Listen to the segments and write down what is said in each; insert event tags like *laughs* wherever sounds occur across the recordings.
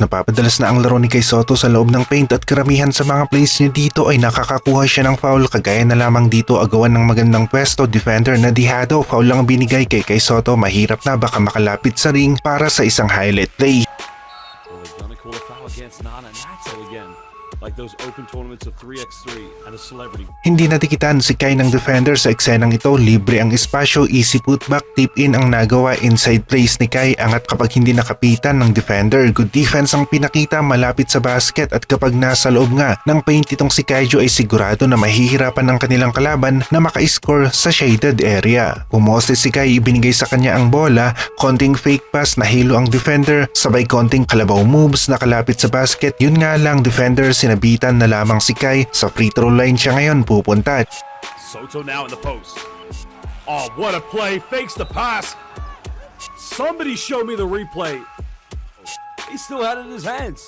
Napapadalas na ang laro ni Kay Soto sa loob ng paint at karamihan sa mga plays niya dito ay nakakakuha siya ng foul kagaya na lamang dito agawan ng magandang pwesto defender na dihado foul lang ang binigay kay Kay Soto. Mahirap na baka makalapit sa ring para sa isang highlight play. Well, Like those open tournaments of 3x3 and a celebrity. Hindi natikitan si Kai ng defender sa eksenang ito, libre ang espasyo, easy putback, tip in ang nagawa inside place ni Kai angat kapag hindi nakapitan ng defender. Good defense ang pinakita malapit sa basket at kapag nasa loob nga ng paint itong si Kaijo ay sigurado na mahihirapan ng kanilang kalaban na maka-score sa shaded area. Pumose si Kai, ibinigay sa kanya ang bola, konting fake pass na hilo ang defender, sabay konting kalabaw moves na kalapit sa basket. Yun nga lang defender sinabitan na lamang si Kai sa free throw line siya ngayon pupunta. Soto now in the post. Oh, what a play! Fakes the pass. Somebody show me the replay. He still had it in his hands.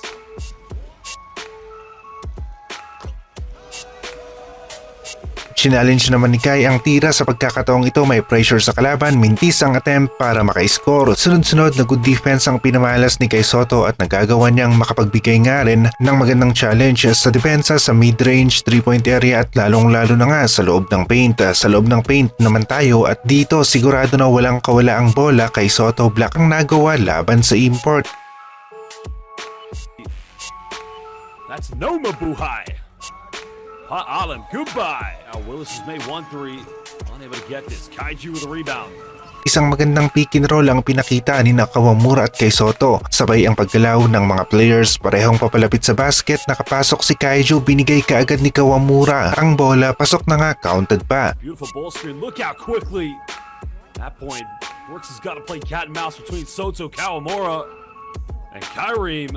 Challenge naman ni Kai ang tira sa pagkakataong ito may pressure sa kalaban, mintis ang attempt para maka-score. Sunod-sunod na good defense ang pinamalas ni Kai Soto at nagagawa niyang makapagbigay nga rin ng magandang challenge sa depensa sa mid-range 3-point area at lalong-lalo na nga sa loob ng paint. Sa loob ng paint naman tayo at dito sigurado na walang kawala ang bola kay Soto Black ang nagawa laban sa import. That's Noma Buhai. Hot Alam, goodbye. Now Willis has made one three. Unable to get this. Kaiju with a rebound. Isang magandang pick and roll ang pinakita ni Nakawamura at kay Soto. Sabay ang paggalaw ng mga players parehong papalapit sa basket. Nakapasok si Kaiju, binigay kaagad ni Kawamura. Ang bola, pasok na nga, counted pa. Beautiful ball screen. Look out quickly. At that point, Brooks has got to play cat and mouse between Soto Kawamura and Kyreem.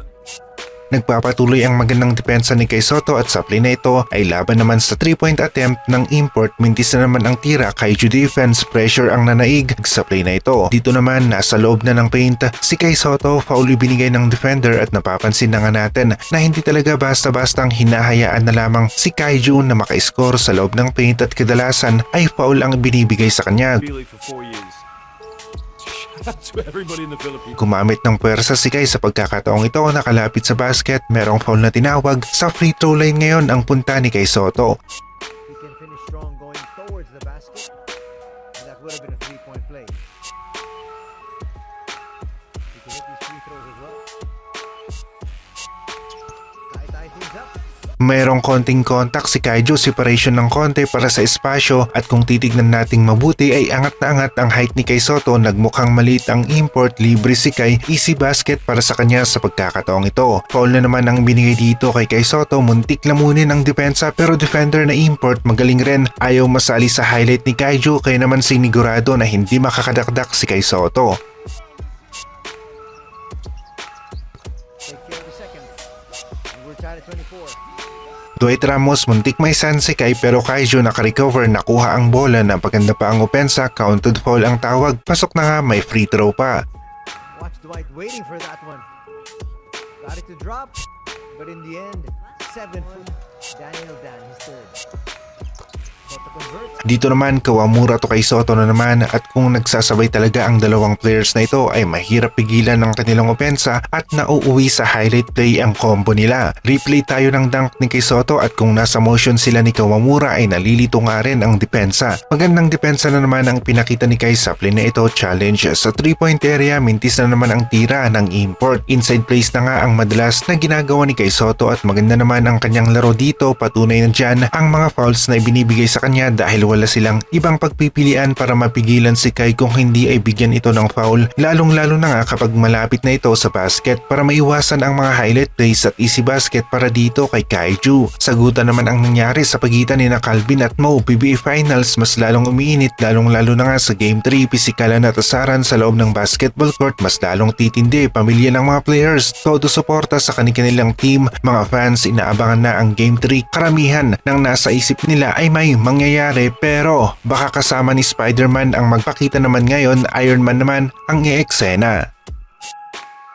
Nagpapatuloy ang magandang depensa ni kay Soto at sa play na ito ay laban naman sa 3-point attempt ng import. Mintis na naman ang tira, Kaiju defense, pressure ang nanaig sa play na ito. Dito naman, nasa loob na ng paint, si kay Soto, foul ibinigay ng defender at napapansin na nga natin na hindi talaga basta-bastang hinahayaan na lamang si Kaiju na maka-score sa loob ng paint at kadalasan ay foul ang binibigay sa kanya. *laughs* Gumamit ng puwersa si Kai sa pagkakataong ito nakalapit sa basket, merong foul na tinawag. Sa free throw line ngayon ang punta ni Kai Soto. Things up. Merong konting contact si Kaijo, separation ng konti para sa espasyo at kung titignan nating mabuti ay angat na angat ang height ni Kai Soto, nagmukhang maliit ang import, libre si Kai, easy basket para sa kanya sa pagkakataong ito. Foul na naman ang binigay dito kay Kai Soto, muntik lamunin ang depensa pero defender na import magaling rin, ayaw masali sa highlight ni Kaijo kaya naman sinigurado na hindi makakadakdak si Kai Soto. Take care of the second. Dwight Ramos muntik may si Kai pero Kaijo nakarecover nakuha ang bola na paganda pa ang opensa, counted foul ang tawag, pasok na nga may free throw pa. Watch Dwight waiting for that one. Got it to drop, but in the end, seven foot. Daniel Dan, Dito naman Kawamura to kay Soto na naman at kung nagsasabay talaga ang dalawang players na ito ay mahirap pigilan ng kanilang opensa at nauuwi sa highlight play ang combo nila. Replay tayo ng dunk ni kay Soto at kung nasa motion sila ni Kawamura ay nalilito nga rin ang depensa. Magandang depensa na naman ang pinakita ni Kai sa na ito challenge sa 3-point area mintis na naman ang tira ng import. Inside place na nga ang madalas na ginagawa ni Kai Soto at maganda naman ang kanyang laro dito patunay na dyan ang mga fouls na ibinibigay sa kanya dahil wala silang ibang pagpipilian para mapigilan si Kai kung hindi ay bigyan ito ng foul lalong lalo na nga kapag malapit na ito sa basket para maiwasan ang mga highlight plays at easy basket para dito kay Kaiju. Sagutan naman ang nangyari sa pagitan ni na Calvin at Mo PBA Finals mas lalong umiinit lalong lalo na nga sa Game 3 pisikalan at asaran sa loob ng basketball court mas lalong titindi pamilya ng mga players todo suporta sa kanilang team mga fans inaabangan na ang Game 3 karamihan ng nasa isip nila ay may mangyayari pero baka kasama ni Spider-Man ang magpakita naman ngayon Iron Man naman ang i-eksena.